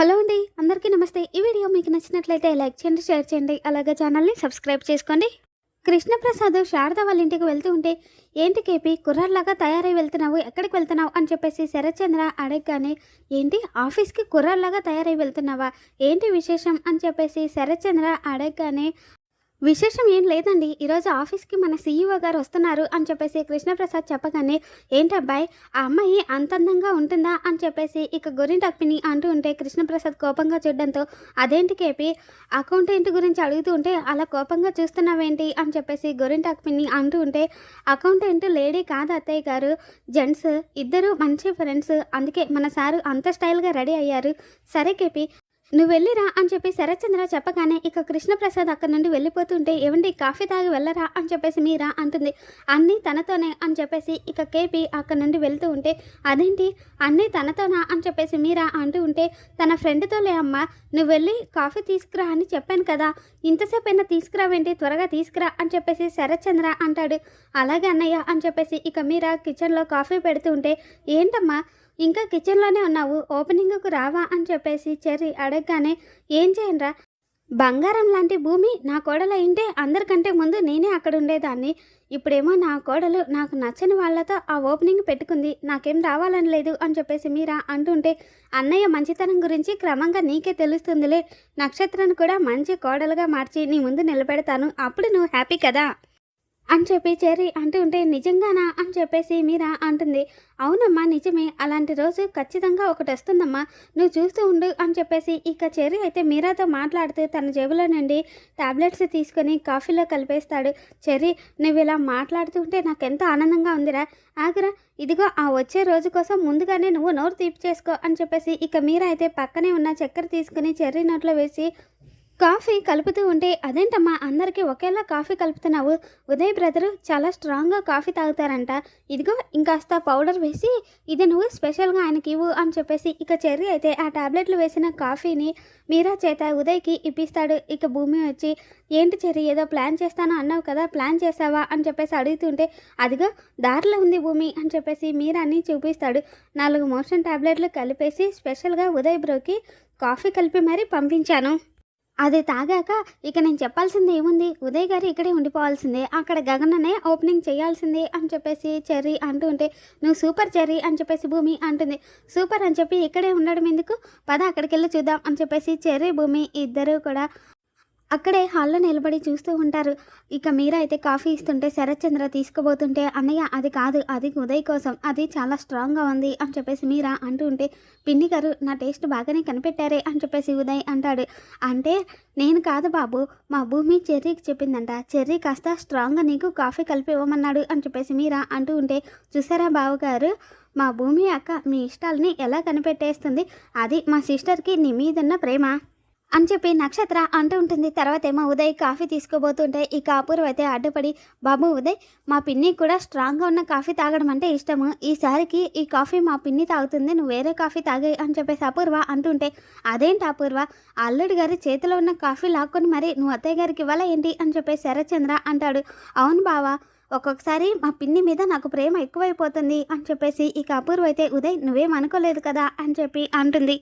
Hello అండి అందరికీ నమస్తే. ఈ వీడియో మీకు నచ్చినట్లయితే లైక్ చేయండి షేర్ చేయండి అలాగే ఛానల్ని సబ్స్క్రైబ్ చేసుకోండి. కృష్ణప్రసాద్ శారద వాళ్ళ ఇంటికి వెళ్తూ ఉంటే ఏంటి కేపీ కుర్రాళ్ళలాగా తయారై వెళ్తున్నావు ఎక్కడికి వెళ్తున్నావు? అని చెప్పేసి శరత్చంద్ర అడగగానే ఏంటి ఆఫీస్కి కుర్రాళ్ళలాగా తయారై వెళ్తున్నావా? ఏంటి విశేషం? అని చెప్పేసి శరత్చంద్ర అడగగానే విశేషం ఏం లేదండి. ఈరోజు ఆఫీస్కి మన సీఈఓ గారు వస్తున్నారు అని చెప్పేసి కృష్ణప్రసాద్ చెప్పగానే ఏంటబ్బాయి ఆ అమ్మాయి అంత అందంగా ఉంటుందా? అని చెప్పేసి ఇక గొరింటప్పిని అంటూ ఉంటే కృష్ణప్రసాద్ కోపంగా చూడడంతో అదేంటి కేపి అకౌంటెంట్ గురించి అడుగుతూ ఉంటే అలా కోపంగా చూస్తున్నావేంటి? అని చెప్పేసి గొరింటప్పిని అంటూ ఉంటే అకౌంటెంట్ లేడీ కాదు అత్తయ్య గారు జెంట్స్ ఇద్దరు మంచి ఫ్రెండ్స్ అందుకే మన సారు అంత స్టైల్గా రెడీ అయ్యారు. సరే కేపి నువ్వు వెళ్ళిరా అని చెప్పి శరత్చంద్ర చెప్పగానే ఇక కృష్ణప్రసాద్ అక్కడ నుండి వెళ్ళిపోతుంటే ఏమండి కాఫీ తాగి వెళ్ళరా అని చెప్పేసి మీరా? అంటుంది. అన్నీ తనతోనే అని చెప్పేసి ఇక కేపీ అక్కడ నుండి వెళ్తూ ఉంటే అదేంటి? అన్నీ తనతోనా? అని చెప్పేసి మీరా అంటూ ఉంటే తన ఫ్రెండ్తో లే అమ్మా నువ్వు వెళ్ళి కాఫీ తీసుకురా అని చెప్పాను కదా. ఇంతసేపు అయినా తీసుకురావేంటి? త్వరగా తీసుకురా అని చెప్పేసి శరత్చంద్ర అంటాడు. అలాగే అన్నయ్య అని చెప్పేసి ఇక మీరా కిచెన్లో కాఫీ పెడుతూ ఉంటే ఏంటమ్మా? ఇంకా కిచెన్లోనే ఉన్నావు ఓపెనింగ్కు రావా అని చెప్పేసి చెర్రీ అడగగానే ఏం చేయనురా బంగారం లాంటి భూమి నా కోడలు ఇంటే అందరికంటే ముందు నేనే అక్కడ ఉండేదాన్ని. ఇప్పుడేమో నా కోడలు నాకు నచ్చని వాళ్ళతో ఆ ఓపెనింగ్ పెట్టుకుంది. నాకేం రావాలని లేదు అని చెప్పేసి మీరా అంటుంటే అన్నయ్య మంచితనం గురించి క్రమంగా నీకే తెలుస్తుందిలే. నక్షత్రాన్ని కూడా మంచి కోడలుగా మార్చి నీ ముందు నిలబెడతాను. అప్పుడు నువ్వు హ్యాపీ కదా? అని చెప్పి చెర్రీ అంటూ ఉంటే నిజంగానా? అని చెప్పేసి మీరా అంటుంది. అవునమ్మా నిజమే. అలాంటి రోజు ఖచ్చితంగా ఒకటి వస్తుందమ్మా. నువ్వు చూస్తూ ఉండు అని చెప్పేసి ఇక చెర్రీ అయితే మీరాతో మాట్లాడుతూ తన జేబులో నుండి టాబ్లెట్స్ తీసుకొని కాఫీలో కలిపేస్తాడు. చెర్రీ నువ్వు ఇలా మాట్లాడుతూ ఉంటే నాకు ఎంతో ఆనందంగా ఉందిరా. ఆగరా ఇదిగో ఆ వచ్చే రోజు కోసం ముందుగానే నువ్వు నోరు తీపి చేసుకో అని చెప్పేసి ఇక మీరా అయితే పక్కనే ఉన్న చక్కెర తీసుకుని చెర్రీ నోట్లో వేసి కాఫీ కలుపుతూ ఉంటే అదేంటమ్మా అందరికీ ఒకేలా కాఫీ కలుపుతున్నావు? ఉదయ్ బ్రదరు చాలా స్ట్రాంగ్గా కాఫీ తాగుతారంట. ఇదిగో ఇంకాస్త పౌడర్ వేసి ఇది నువ్వు స్పెషల్గా ఆయనకి ఇవ్వు అని చెప్పేసి ఇక చెర్రీ అయితే ఆ ట్యాబ్లెట్లు వేసిన కాఫీని మీరా చేత ఉదయ్కి ఇప్పిస్తాడు. ఇక భూమి వచ్చి ఏంటి చెర్రి ఏదో ప్లాన్ చేస్తాను అన్నావు కదా ప్లాన్ చేసావా? అని చెప్పేసి అడుగుతుంటే అదిగో దారిలో ఉంది భూమి అని చెప్పేసి మీరాని చూపిస్తాడు. నాలుగు మోషన్ టాబ్లెట్లు కలిపేసి స్పెషల్గా ఉదయ్ బ్రోకి కాఫీ కలిపి మరీ పంపించాను. అది తాగాక ఇక నేను చెప్పాల్సింది ఏముంది? ఉదయ్ గారు ఇక్కడే ఉండిపోవాల్సిందే. అక్కడ గగననే ఓపెనింగ్ చేయాల్సిందే అని చెప్పేసి చెర్రీ అంటూ ఉంటే నువ్వు సూపర్ చెర్రీ అని చెప్పేసి భూమి అంటుంది. సూపర్ అని చెప్పి ఇక్కడే ఉండడం ఎందుకు? పద అక్కడికి వెళ్ళి చూద్దాం అని చెప్పేసి చెర్రీ భూమి ఇద్దరు కూడా అక్కడే హాల్లో నిలబడి చూస్తూ ఉంటారు. ఇక మీరైతే అయితే కాఫీ ఇస్తుంటే శరత్చంద్ర తీసుకుపోతుంటే అన్నయ్య అది కాదు అది ఉదయ్ కోసం అది చాలా స్ట్రాంగ్గా ఉంది అని చెప్పేసి మీరా అంటూ ఉంటే పిన్ని గారు నా టేస్ట్ బాగానే కనిపెట్టారే అని చెప్పేసి ఉదయ్ అంటాడు. అంటే నేను కాదు బాబు మా భూమి చెర్రీకి చెప్పిందంట. చెర్రీ కాస్త స్ట్రాంగ్గా నీకు కాఫీ కలిపి ఇవ్వమన్నాడు అని చెప్పేసి మీరా అంటూ ఉంటే చూసారా బావగారు మా భూమి అక్క మీ ఇష్టాలని ఎలా కనిపెట్టేస్తుంది? అది మా సిస్టర్కి నీ మీదున్న ప్రేమ. అని చెప్పి నక్షత్ర అంటూ ఉంటుంది. తర్వాత ఏమో ఉదయ్ కాఫీ తీసుకోబోతుంటే ఇక అపూర్వ అయితే అడ్డుపడి బాబు ఉదయ్ మా పిన్ని కూడా స్ట్రాంగ్గా ఉన్న కాఫీ తాగడం అంటే ఇష్టము. ఈసారికి ఈ కాఫీ మా పిన్ని తాగుతుంది నువ్వు వేరే కాఫీ తాగే అని చెప్పేసి అపూర్వ అంటుంటే అదేంటి అపూర్వ? అల్లుడి గారి చేతిలో ఉన్న కాఫీ లాక్కొని మరి నువ్వు అత్తయ్య గారికి ఇవ్వాలా ఏంటి? అని చెప్పేసి శరత్చంద్ర అంటాడు. అవును బావా ఒక్కొక్కసారి మా పిన్ని మీద నాకు ప్రేమ ఎక్కువైపోతుంది అని చెప్పేసి ఇక అపూర్వ అయితే ఉదయ్ నువ్వేం అనుకోలేదు కదా అని చెప్పి అంటుంది.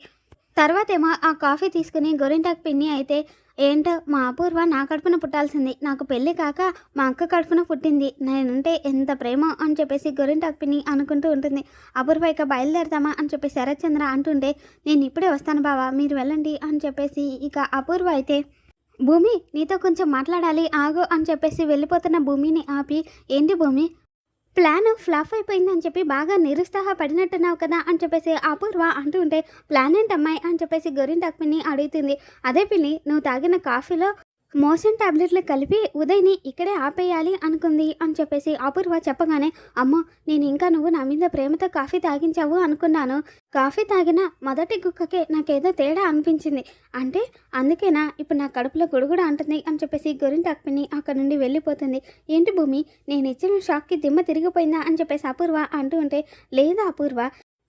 తర్వాతేమో ఆ కాఫీ తీసుకుని గొరింటాకు పిన్ని అయితే ఏంటో మా అపూర్వ నా కడుపున పుట్టాల్సింది. నాకు పెళ్ళి కాక మా అక్క కడుపున పుట్టింది. నేనంటే ఎంత ప్రేమ అని చెప్పేసి గొరింటాకు పిన్ని అనుకుంటూ ఉంటుంది. అపూర్వ ఇక బయలుదేరదామా అని చెప్పి శరత్చంద్ర అంటుంటే నేను ఇప్పుడే వస్తాను బావా మీరు వెళ్ళండి అని చెప్పేసి ఇక అపూర్వ అయితే భూమి నీతో కొంచెం మాట్లాడాలి ఆగు అని చెప్పేసి వెళ్ళిపోతున్న భూమిని ఆపి ఏంటి భూమి ప్లాన్ ఫ్లాప్ అయిపోయిందని చెప్పి బాగా నిరుత్సాహ పడినట్టున్నావు కదా అని చెప్పేసి అపూర్వ అంటూ ఉంటే ప్లాన్ ఏంటమ్మాయి? అని చెప్పేసి గొరింటాకు పిన్ని అడుగుతుంది. అదే పిన్ని నువ్వు తాగిన కాఫీలో మోషన్ టాబ్లెట్లు కలిపి ఉదయ్ని ఇక్కడే ఆపేయాలి అనుకుంది అని చెప్పేసి అపూర్వ చెప్పగానే అమ్మో నేను ఇంకా నువ్వు నా మీద ప్రేమతో కాఫీ తాగించావు అనుకున్నాను. కాఫీ తాగిన మొదటి గుక్కకే నాకేదో తేడా అనిపించింది. అంటే అందుకేనా? ఇప్పుడు నా కడుపులో గుడుగుడు అంటుంది అని చెప్పేసి గొరింటాకు పిన్ని అక్కడ నుండి వెళ్ళిపోతుంది. ఏంటి భూమి? నేను ఇచ్చిన షాక్కి దిమ్మ తిరిగిపోయిందా? అని చెప్పేసి అపూర్వ అంటూ ఉంటే లేదా అపూర్వ.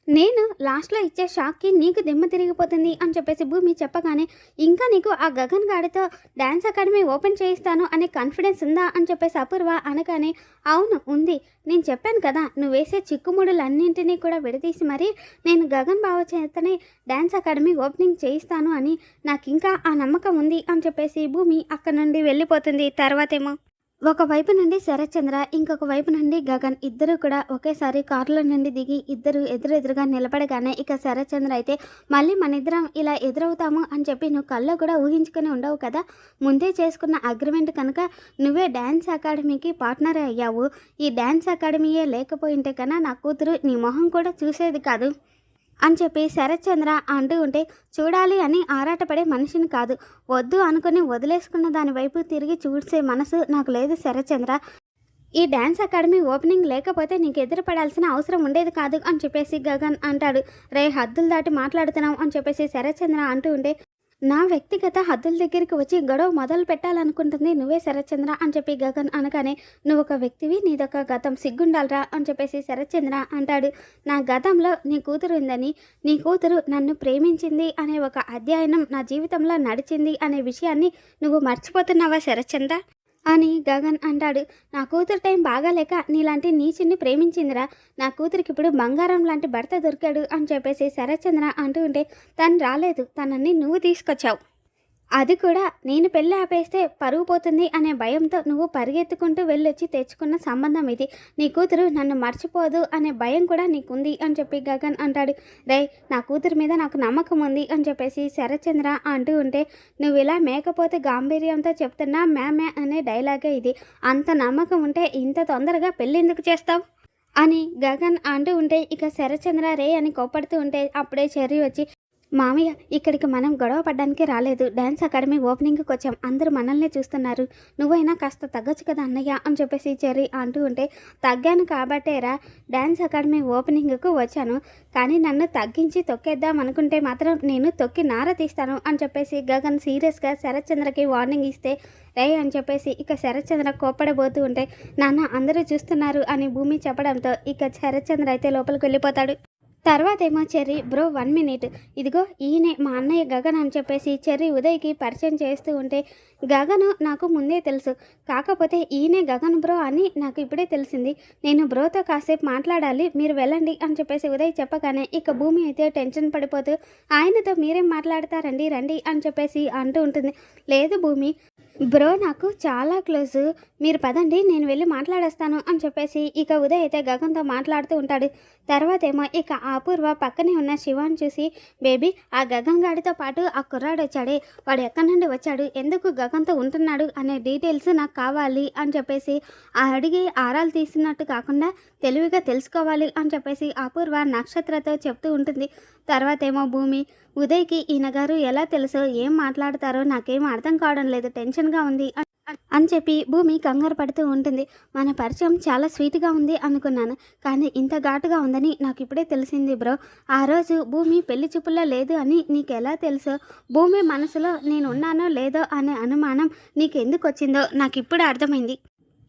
నేను లాస్ట్లో ఇచ్చే షాక్కి నీకు దిమ్మ తిరిగిపోతుంది అని చెప్పేసి భూమి చెప్పగానే ఇంకా నీకు ఆ గగన్ గాడితో డ్యాన్స్ అకాడమీ ఓపెన్ చేయిస్తాను అనే కాన్ఫిడెన్స్ ఉందా? అని చెప్పేసి అపూర్వ అనగానే అవును ఉంది. నేను చెప్పాను కదా నువ్వు వేసే చిక్కుముడులన్నింటినీ కూడా విడదీసి మరీ నేను గగన్ బావ చేతనే డ్యాన్స్ అకాడమీ ఓపెనింగ్ చేయిస్తాను అని నాకు ఇంకా ఆ నమ్మకం ఉంది అని చెప్పేసి భూమి అక్కడ నుండి వెళ్ళిపోతుంది. తర్వాతేమో ఒక వైపు నుండి శరత్చంద్ర ఇంకొక వైపు నుండి గగన్ ఇద్దరు కూడా ఒకేసారి కారులో నుండి దిగి ఇద్దరు ఎదురెదురుగా నిలబడగానే ఇక శరత్చంద్ర అయితే మళ్ళీ మన ఇద్దరం ఇలా ఎదురవుతాము అని చెప్పి నువ్వు కళ్ళు కూడా ఊహించుకొని ఉండవు కదా. ముందే చేసుకున్న అగ్రిమెంట్ కనుక నువ్వే డ్యాన్స్ అకాడమీకి పార్ట్నర్ అయ్యావు. ఈ డ్యాన్స్ అకాడమీయే లేకపోయింటే కన్నా నా కూతురు నీ మొహం కూడా చూసేది కాదు. అని చెప్పి శరత్చంద్ర అంటూ ఉంటే చూడాలి అని ఆరాటపడే మనిషిని కాదు. వద్దు అనుకుని వదిలేసుకున్న దాని వైపు తిరిగి చూసే మనసు నాకు లేదు శరత్చంద్ర. ఈ డ్యాన్స్ అకాడమీ ఓపెనింగ్ లేకపోతే నీకు ఎదురుపడాల్సిన అవసరం ఉండేది కాదు అని చెప్పేసి గగన్ అంటాడు. రే హద్దులు దాటి మాట్లాడుతున్నాం అని చెప్పేసి శరత్చంద్ర అంటూ ఉంటే నా వ్యక్తిగత హద్దుల దగ్గరికి వచ్చి గొడవ మొదలు పెట్టాలనుకుంటుంది నువ్వే శరత్చంద్ర అని చెప్పి గగన్ అనగానే నువ్వు ఒక వ్యక్తివి నీదొక గతం సిగ్గుండాలరా అని చెప్పేసి శరత్చంద్ర అంటాడు. నా గతంలో నీ కూతురు ఉందని నీ కూతురు నన్ను ప్రేమించింది అనే ఒక అధ్యయనం నా జీవితంలో నడిచింది అనే విషయాన్ని నువ్వు మర్చిపోతున్నావా శరత్చంద్ర? అని గగన్ అంటాడు. నా కూతురు టైం బాగాలేక నీలాంటి నీచుని ప్రేమించిందిరా. నా కూతురికి ఇప్పుడు బంగారం లాంటి భర్త దొరికాడు అని చెప్పేసి శరత్చంద్ర అంటూ ఉంటే తను రాలేదు. తనని నువ్వు తీసుకొచ్చావు. అది కూడా నేను పెళ్ళి ఆపేస్తే పరుగు పోతుంది అనే భయంతో నువ్వు పరిగెత్తుకుంటూ వెళ్ళొచ్చి తెచ్చుకున్న సంబంధం ఇది. నీ కూతురు నన్ను మర్చిపోదు అనే భయం కూడా నీకుంది అని చెప్పి గగన్ అంటాడు. రే నా కూతురు మీద నాకు నమ్మకం ఉంది అని చెప్పేసి శరచంద్ర అంటూ ఉంటే నువ్వు ఇలా మేకపోతే గాంభీర్యంతో చెప్తున్నా మ్యామే అనే డైలాగే ఇది. అంత నమ్మకం ఉంటే ఇంత తొందరగా పెళ్ళి ఎందుకు చేస్తావు? అని గగన్ అంటూ ఉంటే ఇక శరచంద్ర రే అని కోపడుతూ ఉంటే అప్పుడే చెర్రి వచ్చి మామయ్య ఇక్కడికి మనం గొడవ పడ్డానికి రాలేదు. డ్యాన్స్ అకాడమీ ఓపెనింగ్కి వచ్చాం. అందరూ మనల్నే చూస్తున్నారు. నువ్వైనా కాస్త తగ్గొచ్చు కదా అన్నయ్య అని చెప్పేసి చెర్రీ అంటూ ఉంటే తగ్గాను కాబట్టేరా డ్యాన్స్ అకాడమీ ఓపెనింగ్కు వచ్చాను. కానీ నన్ను తగ్గించి తొక్కేద్దాం అనుకుంటే మాత్రం నేను తొక్కి నార తీస్తాను అని చెప్పేసి గగన్ సీరియస్గా శరత్చంద్రకి వార్నింగ్ ఇస్తే రే అని చెప్పేసి ఇక శరత్చంద్ర కోప్పడబోతూ ఉంటే నాన్న అందరూ చూస్తున్నారు అని భూమి చెప్పడంతో ఇక శరత్చంద్ర అయితే లోపలికి వెళ్ళిపోతాడు. తర్వాత ఏమో చెర్రీ బ్రో వన్ మినిట్. ఇదిగో ఈయనే మా అన్నయ్య గగన్ అని చెప్పేసి చెర్రీ ఉదయ్కి పరిచయం చేస్తూ ఉంటే గగను నాకు ముందే తెలుసు. కాకపోతే ఈయనే గగన్ బ్రో అని నాకు ఇప్పుడే తెలిసింది. నేను బ్రోతో కాసేపు మాట్లాడాలి మీరు వెళ్ళండి అని చెప్పేసి ఉదయ్ చెప్పగానే ఇక భూమి అయితే టెన్షన్ పడిపోతూ ఆయనతో మీరేం మాట్లాడతారండి? రండి అని చెప్పేసి అంటూ ఉంటుంది. లేదు భూమి బ్రో నాకు చాలా క్లోజ్. మీరు పదండి నేను వెళ్ళి మాట్లాడేస్తాను అని చెప్పేసి ఇక ఉదయ్ అయితే గగన్తో మాట్లాడుతూ ఉంటాడు. తర్వాత ఏమో ఇక అపూర్వ పక్కనే ఉన్న శివాన్ని చూసి బేబీ ఆ గగన్ గాడితో పాటు ఆ కుర్రాడు వచ్చాడే. వాడు ఎక్కడి నుండి వచ్చాడు? ఎందుకు గగన్తో ఉంటున్నాడు? అనే డీటెయిల్స్ నాకు కావాలి అని చెప్పేసి ఆ అడిగి ఆరాలు తీసినట్టు కాకుండా తెలివిగా తెలుసుకోవాలి అని చెప్పేసి అపూర్వ నక్షత్రతో చెప్తూ ఉంటుంది. తర్వాత ఏమో భూమి ఉదయ్కి ఈయన గారు ఎలా తెలుసో ఏం మాట్లాడతారో నాకేం అర్థం కావడం లేదు టెన్షన్గా ఉంది అని చెప్పి భూమి కంగారు పడుతూ ఉంటుంది. మన పరిచయం చాలా స్వీట్గా ఉంది అనుకున్నాను కానీ ఇంత ఘాటుగా ఉందని నాకు ఇప్పుడే తెలిసింది బ్రో. ఆ రోజు భూమి పెళ్ళి చూపుల్లో లేదు అని నీకు ఎలా తెలుసో? భూమి మనసులో నేను ఉన్నానో లేదో అనే అనుమానం నీకు ఎందుకు వచ్చిందో నాకు ఇప్పుడు అర్థమైంది.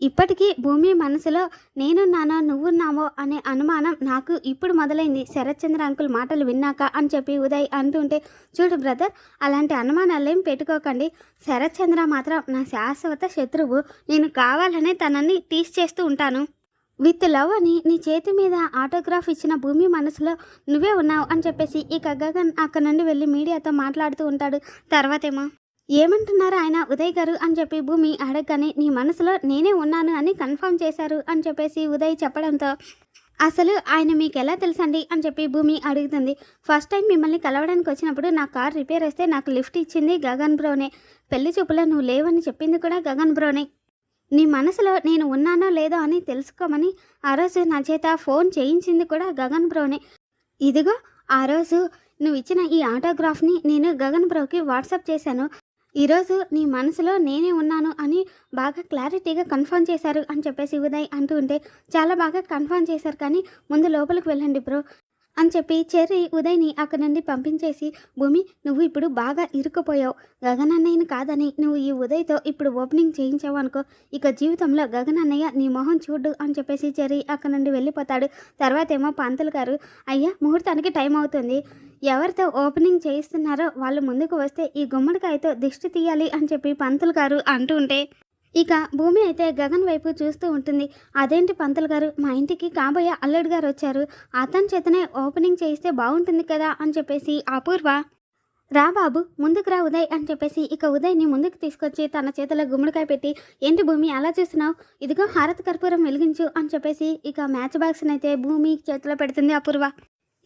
ఇప్పటికీ భూమి మనసులో నేనున్నానో నువ్వున్నామో అనే అనుమానం నాకు ఇప్పుడు మొదలైంది. శరత్చంద్ర అంకుల్ మాటలు విన్నాక అని చెప్పి ఉదయ్ అంటుంటే చూడు బ్రదర్ అలాంటి అనుమానాలేం పెట్టుకోకండి. శరత్చంద్ర మాత్రం నా శాశ్వత శత్రువు నేను కావాలనే తనని టీస్ చేస్తూ ఉంటాను. విత్ లవ్ అని నీ చేతి మీద ఆటోగ్రాఫ్ ఇచ్చిన భూమి మనసులో నువ్వే ఉన్నావు అని చెప్పేసి ఇక గగన్ అక్కడ నుండి వెళ్ళి మీడియాతో మాట్లాడుతూ ఉంటాడు తర్వాతేమో. ఏమంటున్నారు ఆయన? ఉదయ్ గారు అని చెప్పి భూమి అడగగానే నీ మనసులో నేనే ఉన్నాను అని కన్ఫర్మ్ చేశారు అని చెప్పేసి ఉదయ్ చెప్పడంతో అసలు ఆయన మీకు ఎలా తెలుసండి? అని చెప్పి భూమి అడుగుతుంది. ఫస్ట్ టైం మిమ్మల్ని కలవడానికి వచ్చినప్పుడు నా కార్ రిపేర్ వస్తే నాకు లిఫ్ట్ ఇచ్చింది గగన్ బ్రోనే. పెళ్ళి చూపులో నువ్వు లేవని చెప్పింది కూడా గగన్ బ్రోనే. నీ మనసులో నేను ఉన్నానో లేదో అని తెలుసుకోమని ఆ రోజు నా చేత ఫోన్ చేయించింది కూడా గగన్ బ్రోనే. ఇదిగో ఆ రోజు నువ్వు ఇచ్చిన ఈ ఆటోగ్రాఫ్ని నేను గగన్ బ్రోకి వాట్సాప్ చేశాను. ఈరోజు నీ మనసులో నేనే ఉన్నాను అని బాగా క్లారిటీగా కన్ఫర్మ్ చేశారు అని చెప్పేసి ఉదయ్ అంటూ ఉంటే చాలా బాగా కన్ఫర్మ్ చేశారు కానీ ముందు లోపలికి వెళ్ళండి బ్రో అని చెప్పి చెర్రీ ఉదయ్ని అక్కడి నుండి పంపించేసి భూమి నువ్వు ఇప్పుడు బాగా ఇరుక్కుపోయావు. గగనన్నయ్యని కాదని నువ్వు ఈ ఉదయ్తో ఇప్పుడు ఓపెనింగ్ చేయించావు అనుకో. ఇక జీవితంలో గగనన్నయ్య నీ మొహం చూడు అని చెప్పేసి చెర్రీ అక్కడి నుండి వెళ్ళిపోతాడు. తర్వాత ఏమో పంతులు గారు అయ్యా ముహూర్తానికి టైం అవుతుంది. ఎవరితో ఓపెనింగ్ చేయిస్తున్నారో వాళ్ళు ముందుకు వస్తే ఈ గుమ్మడికాయతో దిష్టి తీయాలి అని చెప్పి పంతులు గారు అంటూ ఉంటే ఇక భూమి అయితే గగన్ వైపు చూస్తూ ఉంటుంది. అదేంటి పంతులు గారు? మా ఇంటికి కాబోయే అల్లుడు గారు వచ్చారు. అతని చేతనే ఓపెనింగ్ చేయిస్తే బాగుంటుంది కదా అని చెప్పేసి అపూర్వ రా బాబు ముందుకు రా ఉదయ్ అని చెప్పేసి ఇక ఉదయ్ని ముందుకు తీసుకొచ్చి తన చేతిలో గుమ్మడికాయ పెట్టి ఏంటి భూమి అలా చూస్తున్నావు? ఇదిగో హారతి కర్పూరం వెలిగించు అని చెప్పేసి ఇక మ్యాచ్ బాక్స్ని అయితే భూమి చేతిలో పెడుతుంది అపూర్వ.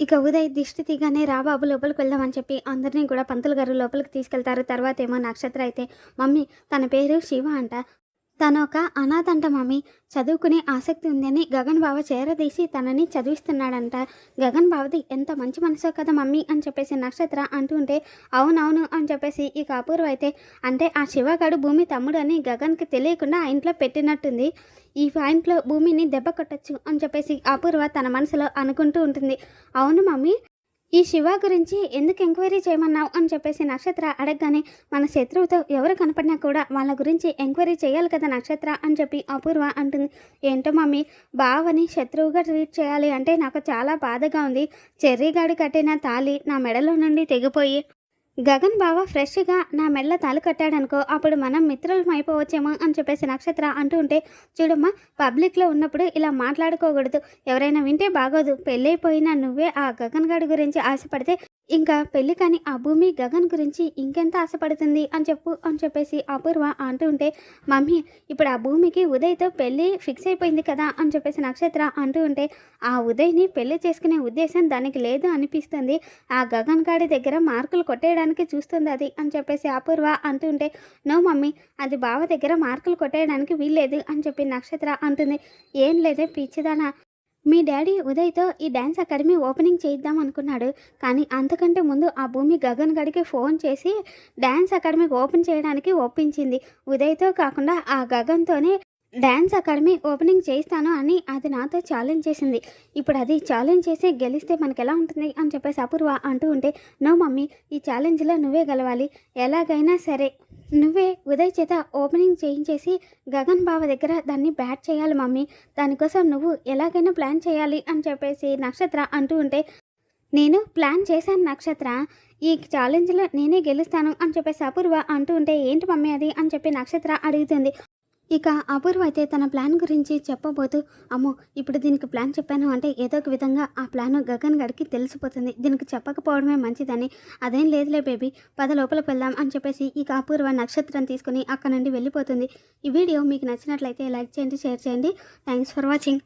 ఇక ఉదయ్ దిష్టి తీగానే రా బాబు లోపలికి వెళ్దామని చెప్పి అందరినీ కూడా పంతులు గారు లోపలికి తీసుకెళ్తారు. తర్వాత ఏమో నక్షత్ర అయితే మమ్మీ తన పేరు శివ అంట. తను ఒక అనాథంట మమ్మీ చదువుకునే ఆసక్తి ఉందని గగన్ బావ చేరదీసి తనని చదివిస్తున్నాడంట. గగన్ బావది ఎంత మంచి మనసో కదా మమ్మీ అని చెప్పేసి నక్షత్ర అంటూ ఉంటే అవునవును అని చెప్పేసి ఇక అపూర్వ అయితే అంటే ఆ శివగాడు భూమి తమ్ముడు అని గగన్కి తెలియకుండా ఆ ఇంట్లో పెట్టినట్టుంది. ఈ పాయింట్లో భూమిని దెబ్బ కొట్టచ్చు అని చెప్పేసి అపూర్వ తన మనసులో అనుకుంటూ ఉంటుంది. అవును మమ్మీ ఈ శివ గురించి ఎందుకు ఎంక్వైరీ చేయమన్నావు అని చెప్పేసి నక్షత్ర అడగగానే మన శత్రువుతో ఎవరు కనపడినా కూడా వాళ్ళ గురించి ఎంక్వైరీ చేయాలి కదా నక్షత్ర అని చెప్పి అపూర్వ అంటుంది. ఏంటో మమ్మీ బావని శత్రువుగా ట్రీట్ చేయాలి అంటే నాకు చాలా బాధగా ఉంది. చెర్రీగాడు కట్టిన తాళి నా మెడలో నుండి తెగిపోయి గగన్ బావ ఫ్రెష్గా నా మెల్ల తాలు కట్టాడనుకో అప్పుడు మనం మిత్రులం అయిపోవచ్చేమో అని చెప్పేసి నక్షత్ర అంటూ ఉంటే చూడమ్మా పబ్లిక్లో ఉన్నప్పుడు ఇలా మాట్లాడుకోకూడదు. ఎవరైనా వింటే బాగోదు. పెళ్ళైపోయినా నువ్వే ఆ గగన్ గాడి గురించి ఆశపడితే ఇంకా పెళ్ళి కానీ ఆ భూమి గగన్ గురించి ఇంకెంత ఆశపడుతుంది అని చెప్పు అని చెప్పేసి అపూర్వ అంటూ ఉంటే మమ్మీ ఇప్పుడు ఆ భూమికి ఉదయ్తో పెళ్ళి ఫిక్స్ అయిపోయింది కదా అని చెప్పేసి నక్షత్ర అంటూ ఉంటే ఆ ఉదయ్ని పెళ్ళి చేసుకునే ఉద్దేశం దానికి లేదు అనిపిస్తుంది. ఆ గగన్ గాడి దగ్గర మార్కులు కొట్టేయడానికి చూస్తుంది అది అని చెప్పేసి అపూర్వ అంటూ ఉంటే నో మమ్మీ అది బావ దగ్గర మార్కులు కొట్టేయడానికి వీల్లేదు అని చెప్పి నక్షత్ర అంటుంది. ఏం లేదే పిచ్చిదానా మీ డాడీ ఉదయ్తో ఈ డ్యాన్స్ అకాడమీ ఓపెనింగ్ చేయిద్దాం అనుకున్నాడు. కానీ అంతకంటే ముందు ఆ భూమి గగన్ గడికి ఫోన్ చేసి డ్యాన్స్ అకాడమీ ఓపెన్ చేయడానికి ఒప్పించింది. ఉదయ్తో కాకుండా ఆ గగన్తోనే డ్యాన్స్ అకాడమీ ఓపెనింగ్ చేయిస్తాను అని అది నాతో ఛాలెంజ్ చేసింది. ఇప్పుడు అది ఛాలెంజ్ చేసి గెలిస్తే మనకి ఎలా ఉంటుంది అని చెప్పేసి అపూర్వ అంటూ ఉంటే నో మమ్మీ ఈ ఛాలెంజ్లో నువ్వే గెలవాలి. ఎలాగైనా సరే నువ్వే ఉదయ్ చేత ఓపెనింగ్ చేయించేసి గగన్ బావ దగ్గర దాన్ని బ్యాట్ చేయాలి మమ్మీ. దానికోసం నువ్వు ఎలాగైనా ప్లాన్ చేయాలి అని చెప్పేసి నక్షత్ర అంటూ ఉంటే నేను ప్లాన్ చేశాను నక్షత్ర. ఈ ఛాలెంజ్లో నేనే గెలుస్తాను అని చెప్పేసి అపూర్వ అంటూ ఉంటే ఏంటి మమ్మీ అది అని చెప్పి నక్షత్ర అడుగుతుంది. ఇక అపూర్వ అయితే తన ప్లాన్ గురించి చెప్పబోతూ అమ్మో ఇప్పుడు దీనికి ప్లాన్ చెప్పాను అంటే ఏదో ఒక విధంగా ఆ ప్లాన్ గగన్ గడికి తెలిసిపోతుంది. దీనికి చెప్పకపోవడమే మంచిదని. అదేం లేదులే బేబీ పద లోపలికి వెళ్దాం అని చెప్పేసి ఇక అపూర్వ నక్షత్రం తీసుకుని అక్కడ నుండి వెళ్ళిపోతుంది. ఈ వీడియో మీకు నచ్చినట్లయితే లైక్ చేయండి షేర్ చేయండి. Thanks for watching.